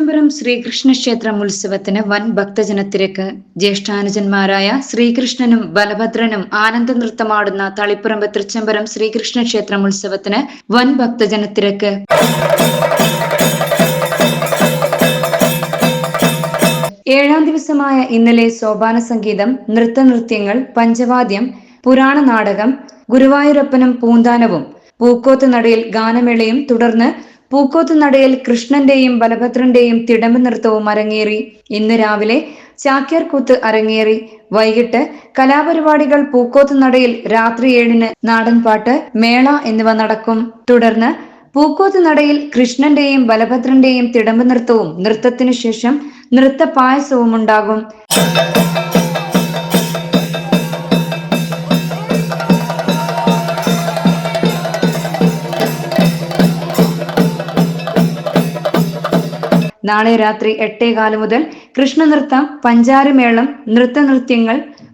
തളിപ്പറം ശ്രീകൃഷ്ണ ക്ഷേത്രം ഉത്സവത്തിന് വൻ ഭക്തജനത്തിരക്ക് ജ്യേഷ്ഠാനുജന്മാരായ ശ്രീകൃഷ്ണനും ബലഭദ്രനും ആനന്ദ നൃത്തമാടുന്ന തളിപ്പറമ്പ് തൃച്ചംബരം ശ്രീകൃഷ്ണ ക്ഷേത്രം ഉത്സവത്തിന് വൻ ഭക്തജനത്തിരക്ക് ഏഴാം ദിവസമായ ഇന്നലെ സോപാന സംഗീതം നൃത്ത നൃത്യങ്ങൾ പഞ്ചവാദ്യം പുരാണ നാടകം ഗുരുവായൂരപ്പനും പൂന്താനവും പൂക്കോത്ത് നടയിൽ ഗാനമേളയും തുടർന്ന് പൂക്കോത്ത് നടയിൽ കൃഷ്ണന്റെയും ബലഭദ്രന്റെയും തിടമ്പ് നൃത്തവും അരങ്ങേറി. ഇന്ന് രാവിലെ ചാക്യാർകൂത്ത് അരങ്ങേറി. വൈകിട്ട് കലാപരിപാടികൾ പൂക്കോത്ത് നടയിൽ രാത്രി ഏഴിന് നാടൻപാട്ട് മേള എന്നിവ നടക്കും. തുടർന്ന് പൂക്കോത്ത് നടയിൽ കൃഷ്ണന്റെയും ബലഭദ്രന്റെയും തിടമ്പ് നൃത്തവും നൃത്തത്തിനു ശേഷം നൃത്ത പായസവും ഉണ്ടാകും നാളെ രാത്രി എട്ടേകാൽ മുതൽ കൃഷ്ണനൃത്തം പഞ്ചാരമേളം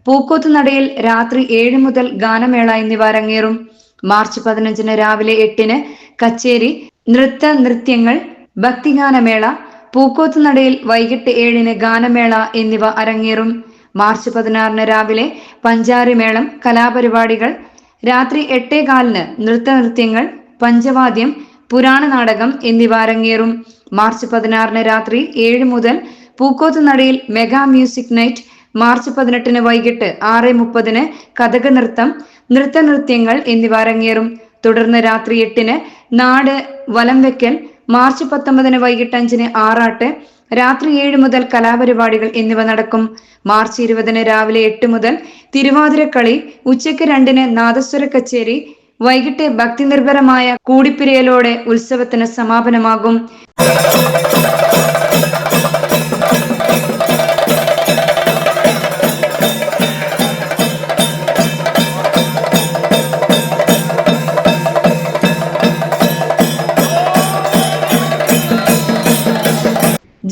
പൂക്കോത്ത് നടയിൽ രാത്രി ഏഴ് മുതൽ ഗാനമേള എന്നിവ അരങ്ങേറും. മാർച്ച് പതിനഞ്ചിന് രാവിലെ എട്ടിന് കച്ചേരി നൃത്ത നൃത്യങ്ങൾ ഭക്തിഗാനമേള പൂക്കോത്ത് നടയിൽ വൈകിട്ട് ഏഴിന് ഗാനമേള എന്നിവ അരങ്ങേറും. മാർച്ച് പതിനാറിന് രാവിലെ പഞ്ചാരിമേളം കലാപരിപാടികൾ രാത്രി എട്ടേകാലിന് നൃത്തനൃത്യങ്ങൾ പഞ്ചവാദ്യം പുരാണ നാടകം എന്നിവ അരങ്ങേറും. മാർച്ച് പതിനാറിന് രാത്രി ഏഴ് മുതൽ പൂക്കോത്ത് നടയിൽ മെഗാ മ്യൂസിക് നൈറ്റ്. മാർച്ച് പതിനെട്ടിന് വൈകിട്ട് ആറ് മുപ്പതിന് കഥക നൃത്തം നൃത്തനൃത്യങ്ങൾ എന്നിവ അരങ്ങേറും. തുടർന്ന് രാത്രി എട്ടിന് നാട് വലം വെക്കൽ മാർച്ച് പത്തൊമ്പതിന് വൈകിട്ട് അഞ്ചിന് ആറാട്ട് രാത്രി ഏഴ് മുതൽ കലാപരിപാടികൾ എന്നിവ നടക്കും. മാർച്ച് ഇരുപതിന് രാവിലെ എട്ട് മുതൽ തിരുവാതിരക്കളി ഉച്ചയ്ക്ക് രണ്ടിന് നാദസ്വര കച്ചേരി വൈകിട്ട് ഭക്തി നിർഭരമായ കൂടിപ്പിരിയലോടെ ഉത്സവത്തിന് സമാപനമാകും.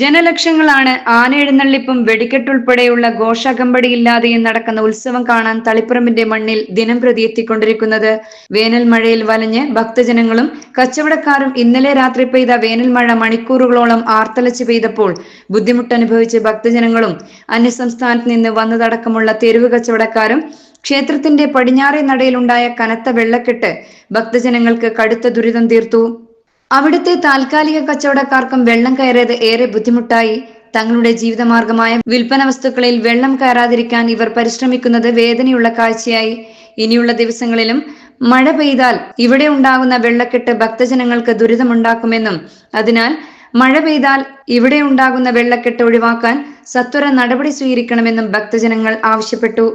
ജനലക്ഷങ്ങളാണ് ആനയെഴുന്നള്ളിപ്പും വെടിക്കെട്ടുൾപ്പെടെയുള്ള ഘോഷകമ്പടിയില്ലാതെയും നടക്കുന്ന ഉത്സവം കാണാൻ തളിപ്പറമ്പിന്റെ മണ്ണിൽ ദിനം പ്രതി എത്തിക്കൊണ്ടിരിക്കുന്നത്. വേനൽ മഴയിൽ വലഞ്ഞ് ഭക്തജനങ്ങളും കച്ചവടക്കാരും ഇന്നലെ രാത്രി പെയ്ത വേനൽ മഴ മണിക്കൂറുകളോളം ആർത്തലച്ച് പെയ്തപ്പോൾ ബുദ്ധിമുട്ടനുഭവിച്ച് ഭക്തജനങ്ങളും അന്യസംസ്ഥാനത്ത് നിന്ന് വന്നതടക്കമുള്ള തെരുവ് കച്ചവടക്കാരും ക്ഷേത്രത്തിന്റെ പടിഞ്ഞാറേ നടയിലുണ്ടായ കനത്ത വെള്ളക്കെട്ട് ഭക്തജനങ്ങൾക്ക് കടുത്ത ദുരിതം തീർത്തു. അവിടുത്തെ താൽക്കാലിക കച്ചവടക്കാർക്കും വെള്ളം കയറിയത് ഏറെ ബുദ്ധിമുട്ടായി. തങ്ങളുടെ ജീവിതമാർഗമായ വിൽപ്പന വസ്തുക്കളിൽ വെള്ളം കയറാതിരിക്കാൻ ഇവർ പരിശ്രമിക്കുന്നത് വേദനയുള്ള കാഴ്ചയായി. ഇനിയുള്ള ദിവസങ്ങളിലും മഴ പെയ്താൽ ഇവിടെ ഉണ്ടാകുന്ന വെള്ളക്കെട്ട് ഭക്തജനങ്ങൾക്ക് ദുരിതമുണ്ടാക്കുമെന്നും അതിനാൽ മഴ പെയ്താൽ ഇവിടെ ഉണ്ടാകുന്ന വെള്ളക്കെട്ട് ഒഴിവാക്കാൻ സത്വര നടപടി സ്വീകരിക്കണമെന്നും ഭക്തജനങ്ങൾ ആവശ്യപ്പെട്ടു.